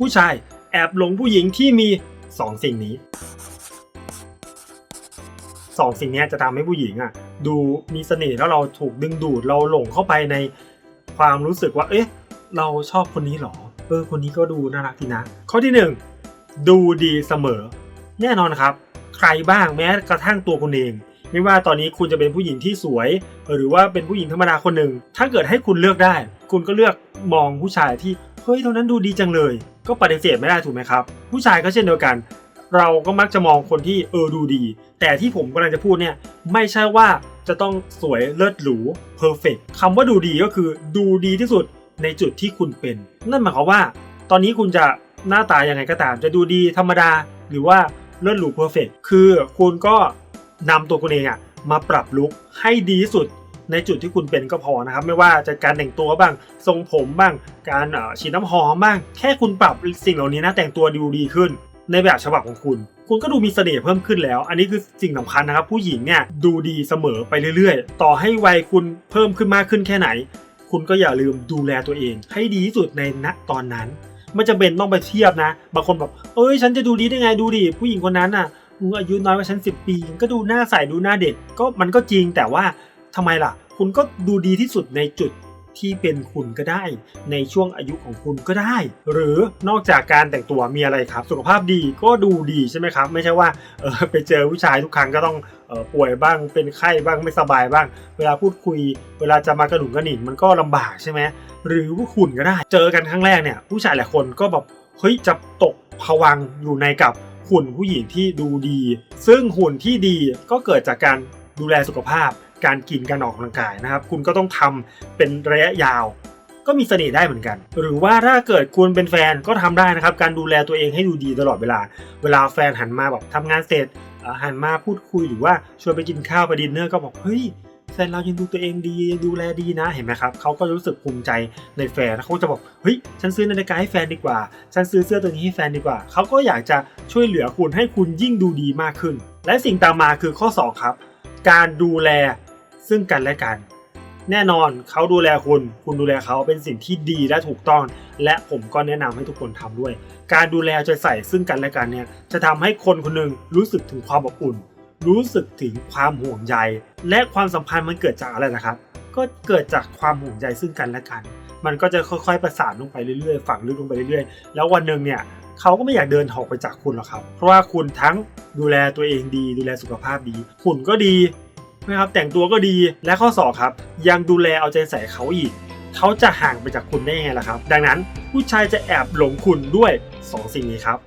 ผู้ชายแอบหลงผู้หญิงที่มีสองสิ่งนี้สองสิ่งนี้จะทำให้ผู้หญิงอะ ดูมีเสน่ห์แล้วเราถูกดึงดูดเราหลงเข้าไปในความรู้สึกว่า เอ๊ะ เราชอบคนนี้หรอ เออ คนนี้ก็ดูน่ารักดีนะ ข้อที่หนึ่งดูดีเสมอ แน่นอนครับ ใครบ้างแม้กระทั่งตัวคุณเอง ไม่ว่าตอนนี้คุณจะเป็นผู้หญิงที่สวย หรือว่าเป็นผู้หญิงธรรมดาคนหนึ่งถ้าเกิดให้คุณเลือกได้ คุณก็เลือกมองผู้ชายที่เฮ้ยตรงนั้นดูดีจังเลย ก็ปฏิเสธไม่ได้ถูกไหมครับ ผู้ชายก็เช่นเดียวกัน เราก็มักจะมองคนที่เออดูดี แต่ที่ผมกำลังจะพูดเนี่ยไม่ใช่ว่าจะต้องสวยเลิศหรูเพอร์เฟกคำว่าดูดีก็คือดูดีที่สุดในจุดที่คุณเป็น นั่นหมายความว่า ตอนนี้คุณจะหน้าตายังไงก็ตาม จะดูดีธรรมดา หรือว่าเลิศหรูเพอร์เฟกคือคุณก็นำตัวคุณเองอะมาปรับลุคให้ดีที่สุด ในจุดที่คุณเป็นก็พอนะครับ ไม่ว่าจะการแต่งตัวบ้าง ทรงผมบ้าง การฉีดน้ำหอมบ้าง แค่คุณปรับสิ่งเหล่านี้นะแต่งตัวดูดีขึ้น ในแบบฉบับของคุณ คุณก็ดูมีเสน่ห์เพิ่มขึ้นแล้ว อันนี้คือสิ่งสำคัญนะครับ ผู้หญิงเนี่ยดูดีเสมอไปเรื่อยๆ ต่อให้วัยคุณเพิ่มขึ้นมากขึ้นแค่ไหน คุณก็อย่าลืมดูแลตัวเอง ให้ดีที่สุดในณตอนนั้นไม่จำเป็นต้องไปเทียบนะ บางคนแบบเอ้ย ฉันจะดูดีได้ไง ดูดิ ผู้หญิงคนนั้นน่ะมึงอายุน้อยกว่าฉันสิปี ก็ดูหน้าใส ดูหน้าเด็ก ก็มันก็จริง แต่ว่า ทำไมล่ะ คุณก็ดูดีที่สุดในจุดที่เป็นคุณก็ได้ ในช่วงอายุของคุณก็ได้ หรือนอกจากการแต่งตัวมีอะไรครับ สุขภาพดีก็ดูดีใช่ไหมครับ ไม่ใช่ว่าเออไปเจอผู้ชายทุกครั้งก็ต้องออป่วยบ้างเป็นไข้บ้างไม่สบายบ้าง เวลาพูดคุย เวลาจะมากระดุมกระหนิงมันก็ลำบากใช่ไหมหรือว่าหุ่นก็ได้ เจอกันครั้งแรกเนี่ย ผู้ชายหลายคนก็แบบเฮ้ยจะตกผวังอยู่ในกับหุ่นผู้หญิงที่ดูดี ซึ่งหุ่นที่ดีก็เกิดจากการดูแลสุขภาพ การกินการออกกำลังกายนะครับ คุณก็ต้องทำเป็นระยะยาว ก็มีเสน่ห์ได้เหมือนกัน หรือว่าถ้าเกิดคุณเป็นแฟนก็ทำได้นะครับ การดูแลตัวเองให้ดูดีตลอดเวลา เวลาแฟนหันมาแบบทำงานเสร็จหันมาพูดคุยหรือว่าชวนไปกินข้าวไปดินเนอร์ก็บอกเฮ้ยแฟนเรายังดูตัวเองดีดูแลดีนะเห็นไหมครับเขาก็รู้สึกภูมิใจในแฟนแล้วเขาจะบอกเฮ้ยฉันซื้อนาฬิกาให้แฟนดีกว่า ฉันซื้อเสื้อตัวนี้ให้แฟนดีกว่าเขาก็อยากจะช่วยเหลือคุณให้คุณยิ่งดูดีมากขึ้น และสิ่งตามมาคือข้อสองครับ การดูแล ซึ่งกันและกัน แน่นอนเขาดูแลคุณ คุณดูแลเขาเป็นสิ่งที่ดีและถูกต้อง และผมก็แนะนำให้ทุกคนทำด้วย การดูแลใจใส่ซึ่งกันและกันเนี่ยจะทำให้คนคนหนึ่งรู้สึกถึงความอบอุ่น รู้สึกถึงความห่วงใย และความสัมพันธ์มันเกิดจากอะไรนะครับ ก็เกิดจากความห่วงใยซึ่งกันและกัน มันก็จะค่อยๆ ประสานลงไปเรื่อยๆฝังลึกลงไปเรื่อยๆ แล้ววันหนึ่งเนี่ยเขาก็ไม่อยากเดินออกไปจากคุณหรอกครับ เพราะว่าคุณทั้งดูแลตัวเองดี ดูแลสุขภาพดีหุ่นก็ดี นะครับแต่งตัวก็ดีและข้อสอบครับ ยังดูแลเอาใจใส่เขาอีก เขาจะห่างไปจากคุณได้ยังไงล่ะครับ ดังนั้นผู้ชายจะแอบหลงคุณด้วยสองสิ่งนี้ครับ